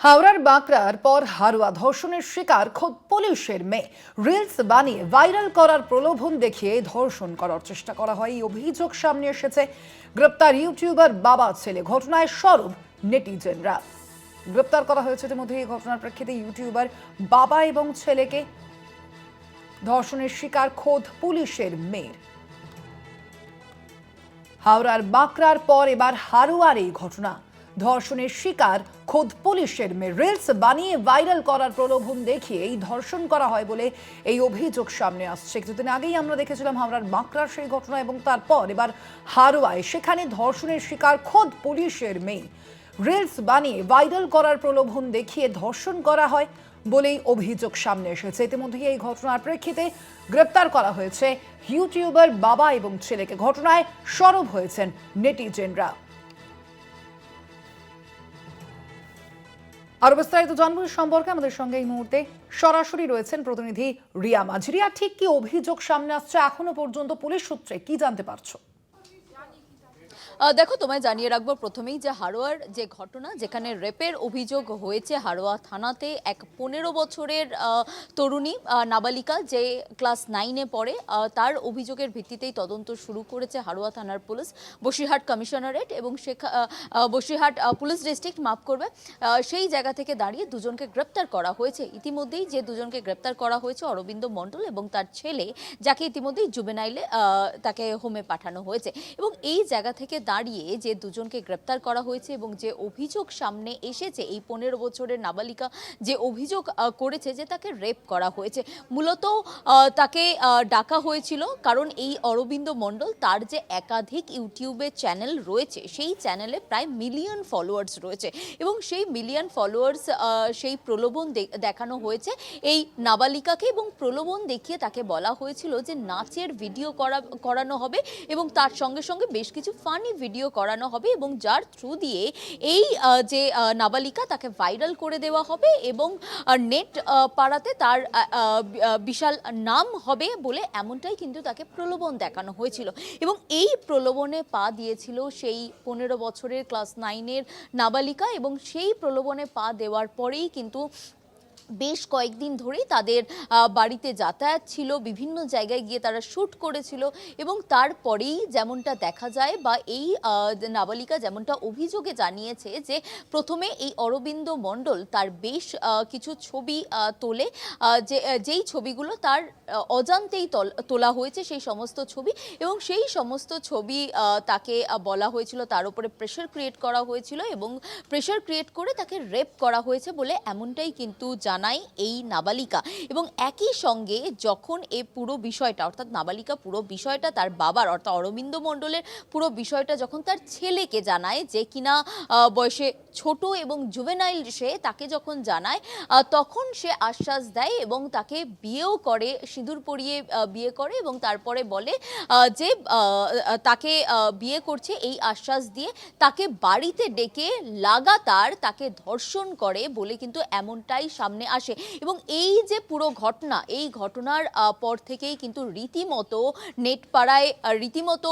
হাওড়ার বাঁকড়ার পর হারুয়া ধর্ষণের শিকার খোদ পুলিশের মেয়ে। রিলস বানিয়ে ভাইরাল করার প্রলোভন দেখিয়ে ধর্ষণ করার চেষ্টা করা হয়, এই অভিযোগ সামনে এসেছে। গ্রেপ্তার ইউটিউবার বাবা ছেলে ঘটনায় সরব নেটিজেনরা। গ্রেপ্তার করা হয়েছে ইতিমধ্যে, এই ঘটনার প্রেক্ষিতে ইউটিউবার বাবা এবং ছেলেকে ধর্ষণের শিকার খোদ পুলিশের মেয়ের। হাওড়ার বাঁকড়ার পর এবার হারুয়ার এই ঘটনা। ধর্ষণের শিকার খোদ পুলিশের মেয়ে। রিলস বানিয়ে ভাইরাল করার প্রলোভন দেখিয়ে এই ধর্ষণ করা হয় বলে এই অভিযোগ সামনে আসছে। কিছুদিন আগেই আমরা দেখেছিলাম হাওড়ার বাঁকড়ার সেই ঘটনা এবং তারপর এবার হারুয়ায় সেখানে ধর্ষণের শিকার খোদ পুলিশের মেয়ে। রিলস বানিয়ে ভাইরাল করার প্রলোভন দেখিয়ে ধর্ষণ করা হয় বলেই অভিযোগ সামনে এসেছে। ইতিমধ্যেই এই ঘটনার প্রেক্ষিতে গ্রেপ্তার করা হয়েছে ইউটিউবার বাবা এবং ছেলেকে। ঘটনায় সরব হয়েছেন নেটিজেনরা। আরও বিস্তারিত জানব সম্পর্কে আমাদের সঙ্গে এই মুহূর্তে সরাসরি রয়েছেন প্রতিনিধি রিয়া মাঝরিয়া ঠিক কি অভিযোগ সামনে আসছে? এখনও পর্যন্ত পুলিশ সূত্রে কি জানতে পারছ? দেখো, তোমায় জানিয়ে রাখব প্রথমেই যে হারোয়ার যে ঘটনা, যেখানে রেপের অভিযোগ হয়েছে হারোয়া থানাতে এক পনেরো বছরের তরুণী নাবালিকা যে ক্লাস নাইনে পড়ে তার অভিযোগের ভিত্তিতেই তদন্ত শুরু করেছে হারোয়া থানার পুলিশ, বসিরহাট কমিশনারেট এবং শেখা বসিরহাট পুলিশ ডিস্ট্রিক্ট মাফ করবে। সেই জায়গা থেকে দাঁড়িয়ে দুজনকে গ্রেপ্তার করা হয়েছে। ইতিমধ্যেই যে দুজনকে গ্রেপ্তার করা হয়েছে অরবিন্দ মণ্ডল এবং তার ছেলে, যাকে ইতিমধ্যেই জুবেনাইলে তাকে হোমে পাঠানো হয়েছে। এবং এই জায়গা থেকে দাঁড়িয়ে যে দুজনকে গ্রেপ্তার করা হয়েছে এবং যে অভিযোগ সামনে এসেছে, এই পনেরো বছরের নাবালিকা যে অভিযোগ করেছে যে তাকে রেপ করা হয়েছে। মূলত তাকে ডাকা হয়েছিল কারণ এই অরবিন্দ মণ্ডল তার যে একাধিক ইউটিউবে চ্যানেল রয়েছে, সেই চ্যানেলে প্রায় মিলিয়ন ফলোয়ার্স রয়েছে এবং সেই মিলিয়ন ফলোয়ার্স সেই প্রলোভন দেখানো হয়েছে এই নাবালিকাকে এবং প্রলোভন দেখিয়ে তাকে বলা হয়েছিল যে নাচের ভিডিও করা, করানো হবে এবং তার সঙ্গে সঙ্গে বেশ কিছু ফানি ভিডিও করানো হবে এবং যার থ্রু দিয়ে এই যে নাবালিকা তাকে ভাইরাল করে দেওয়া হবে এবং নেট পাড়াতে তার বিশাল নাম হবে বলে এমনটাই কিন্তু তাকে প্রলোভন দেখানো হয়েছিল। এবং এই প্রলোভনে পা দিয়েছিল সেই পনেরো বছরের ক্লাস নাইনের নাবালিকা এবং সেই প্রলোভনে পা দেওয়ার পরেই কিন্তু বেশ কয়েকদিন ধরেই তাদের বাড়িতে যাতায়াত ছিল, বিভিন্ন জায়গায় গিয়ে তারা শ্যুট করেছিল এবং তারপরেই যেমনটা দেখা যায় বা এই নাবালিকা যেমনটা অভিযোগে জানিয়েছে যে প্রথমে এই অরবিন্দ মণ্ডল তার বেশ কিছু ছবি তোলে যে যেই ছবিগুলো তার অজান্তেই তল- হয়েছে সেই সমস্ত ছবি এবং সেই সমস্ত ছবি তাকে বলা হয়েছিল, তার উপরে প্রেশার ক্রিয়েট করা হয়েছিল এবং প্রেশার ক্রিয়েট করে তাকে রেপ করা হয়েছে বলে এমনটাই কিন্তু জানায় এই নাবালিকা। এবং একই সঙ্গে যখন এ পুরো বিষয়টা, অর্থাৎ নাবালিকা পুরো বিষয়টা তার বাবার, অর্থাৎ অরবিন্দ মণ্ডলের পুরো বিষয়টা যখন তার ছেলেকে জানায় যে কিনা বয়সে ছোট এবং জুভেনাইল সে তাকে যখন জানায় তখন সে আশ্বাস দেয় এবং তাকে বিয়েও করে, সিঁদুর পরিয়ে বিয়ে করে এবং তারপরে বলে যে তাকে বিয়ে করছে এই আশ্বাস দিয়ে তাকে বাড়িতে ডেকে লাগাতার তাকে ধর্ষণ করে বলে কিন্তু এমনটাই সামনে আসে। এবং এই যে পুরো ঘটনা, এই ঘটনার পর থেকেই কিন্তু রীতিমতো নেট পাড়ায় রীতিমতো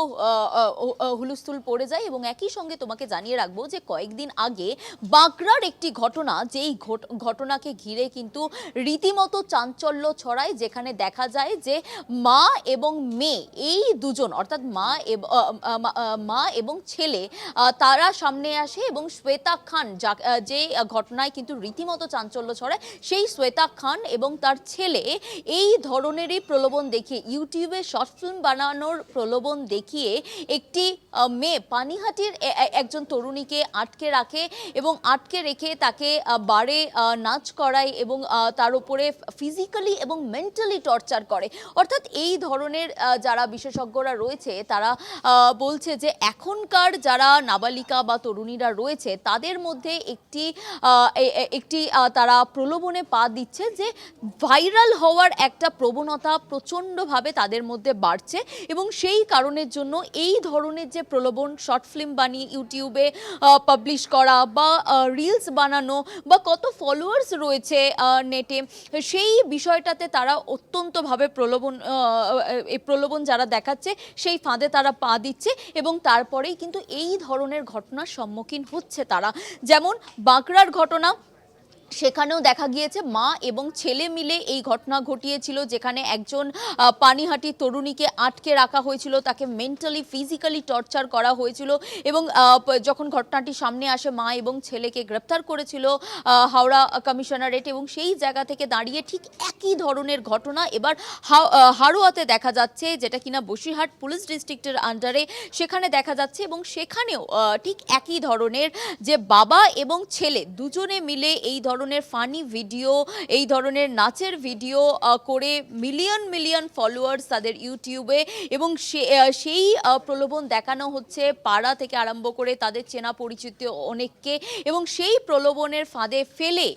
হুলস্থুল পড়ে যায় এবং একই সঙ্গে তোমাকে জানিয়ে রাখব যে কয়েকদিন আগে বাঁকড়ার একটি ঘটনা, যেই ঘট- ঘটনাকে ঘিরে কিন্তু রীতিমতো চাঞ্চল্য ছড়ায়, যেখানে দেখা যায় যে মা এবং মেয়ে, এই দুজন, অর্থাৎ মা মা- এবং ছেলে তারা সামনে আসে এবং শ্বেতা খান যে ঘটনায় কিন্তু রীতিমতো চাঞ্চল্য ছড়ায় সেই শ্বেতা খান এবং তার ছেলে এই ধরনেরই প্রলোভন দেখিয়ে, ইউটিউবে শর্ট ফিল্ম বানানোর প্রলোভন দেখিয়ে একটি মেয়ে পানিহাটির একজন তরুণীকে আটকে রাখে এবং আটকে রেখে তাকে বারে নাচ করায় এবং তার উপরে ফিজিক্যালি এবং মেন্টালি টর্চার করে। অর্থাৎ এই ধরনের যারা বিশেষজ্ঞরা রয়েছে, তারা বলছে যে এখনকার যারা নাবালিকা বা তরুণীরা রয়েছে, তাদের মধ্যে একটি একটি তারা প্রলোভনে পা দিচ্ছে যে ভাইরাল হওয়ার একটা প্রবণতা প্রচণ্ডভাবে তাদের মধ্যে বাড়ছে এবং সেই কারণের জন্য এই ধরনের যে প্রলোভন, শর্ট ফিল্ম বানিয়ে ইউটিউবে পাবলিশ করা বা রিলস বানানো বা কত ফলোয়ার্স রয়েছে নেটে সেই বিষয়টাতে তারা অত্যন্তভাবে প্রলোভন এই প্রলোভন যারা দেখাচ্ছে সেই ফাঁদে তারা পা দিচ্ছে এবং তারপরেই কিন্তু এই ধরনের ঘটনার সম্মুখীন হচ্ছে তারা। যেমন বাঁকড়ার ঘটনা সেখানেও দেখা গিয়েছে মা এবং ছেলে মিলে এই ঘটনা ঘটিয়েছিল, যেখানে একজন পানিহাটি তরুণীকে আটকে রাখা হয়েছিল। তাকে মেন্টালি, ফিজিক্যালি টর্চার করা হয়েছিল এবং যখন ঘটনাটি সামনে আসে, মা এবং ছেলেকে গ্রেপ্তার করেছিল হাওড়া কমিশনারেট এবং সেই জায়গা থেকে দাঁড়িয়ে ঠিক একই ধরনের ঘটনা। এবার হা- হাড়োয়াতে দেখা যাচ্ছে যেটা কিনা বসিরহাট পুলিশ ডিস্ট্রিক্টের আন্ডারে সেখানে দেখা যাচ্ছে এবং সেখানেও ঠিক একই ধরনের যে বাবা এবং ছেলে দুজনে মিলে এই ধরনের ফানি ভিডিও এই ধরনের নাচের ভিডিও করে মিলিয়ন মিলিয়ন ফলোয়ার্স তাদের ইউটিউবে এবং সেই প্রলোভন দেখানো হচ্ছে পাড়া থেকে আরম্ভ করে তাদের চেনা পরিচিত অনেককে এবং সেই প্রলোভনের ফাঁদে ফেলে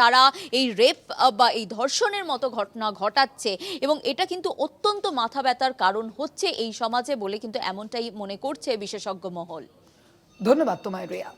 তারা এই রেপ বা এই ধর্ষণের মতো ঘটনা ঘটাচ্ছে এবং এটা কিন্তু অত্যন্ত মাথা ব্যথার কারণ হচ্ছে এই সমাজে বলে কিন্তু এমনটাই মনে করছে বিশেষজ্ঞ মহল। ধন্যবাদ তোমায়, রিয়া।